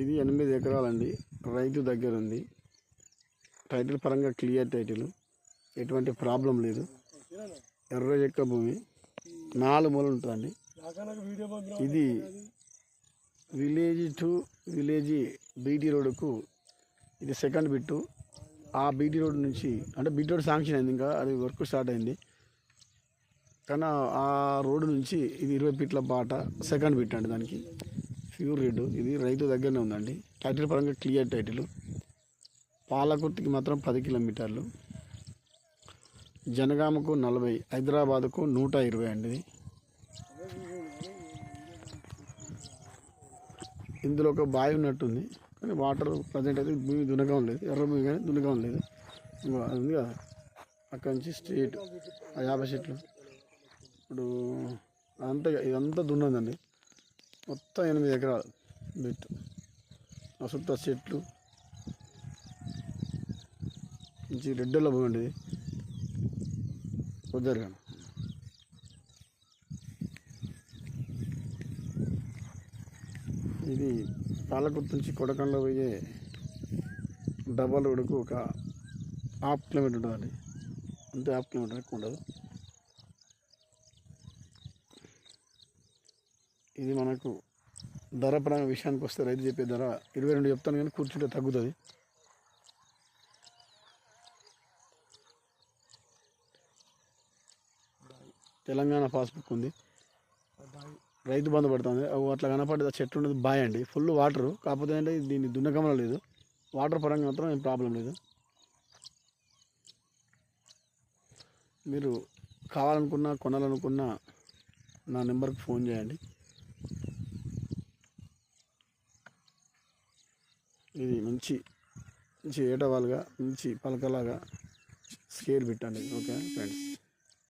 ఇది ఎనిమిది ఎకరాలండి. రైతు దగ్గర ఉంది టైటిల్ పరంగా క్లియర్ టైటిల్. ఎటువంటి ప్రాబ్లం లేదు. ఎర్ర చెక్క భూమి. నాలుగు మూలలు ఉంటుందండి. ఇది విలేజ్ టు విలేజ్ బీటీ రోడ్డుకు ఇది సెకండ్ బిట్టు. ఆ బీటీ రోడ్ నుంచి అంటే బీటీ రోడ్ శాంక్షన్ అయింది ఇంకా అది వర్క్ స్టార్ట్ అయింది. కానీ ఆ రోడ్డు నుంచి ఇది ఇరవై ఫీట్ల బాట సెకండ్ బిట్ అండి దానికి. Pure red. ఇది రైతు దగ్గరనే ఉందండి. టైటిల్ పరంగా క్లియర్ టైటిల్ పాలకుర్తికి మాత్రం పది కిలోమీటర్లు. జనగామకు నలభై హైదరాబాద్కు నూట ఇరవై అండి ఇది. ఇందులో ఒక బావి ఉన్నట్టుంది కానీ వాటర్ ప్రజెంట్ అయితే భూమి దునకం లేదు. ఎర్ర భూమి కానీ దునకం లేదు. అది ఉంది కదా. అక్కడి నుంచి స్ట్రీట్ ఆ యాభై చెట్లు. ఇప్పుడు అంత ఇదంతా దున్నదండి. మొత్తం ఎనిమిది ఎకరాలు బిట్. ఆ చుట్టూ చెట్లు. మంచి రెడ్డెల్లో కుదరు కానీ ఇది. పాలకుర్తి నుంచి కొడకండ్ల పోయే డబల్ ఉడుకు ఒక హాఫ్ కిలోమీటర్ ఉంటుందండి. అంతే హాఫ్ కిలోమీటర్ ఎక్కువ ఉండదు. ఇది మనకు ధర పరంగా విషయానికి వస్తే రైతు చెప్పే ధర ఇరవై రెండు చెప్తాను కానీ కూర్చుంటే తగ్గుతుంది. తెలంగాణ పాస్బుక్ ఉంది. రైతు బంధు పడుతుంది. అవి అట్లా కనపడేది చెట్టు ఉండేది. బాయ్ అండి. Full water. కాకపోతే అంటే దీన్ని దున్నకమల లేదు. వాటర్ పరంగా మాత్రం ఏం ప్రాబ్లం లేదు. మీరు కావాలనుకున్నా కొనాలనుకున్నా నా నెంబర్కి ఫోన్ చేయండి. ఇది మంచి మంచి ఏటవాలుగా మంచి పలకలాగా స్కేర్ పెట్టండి. Okay friends.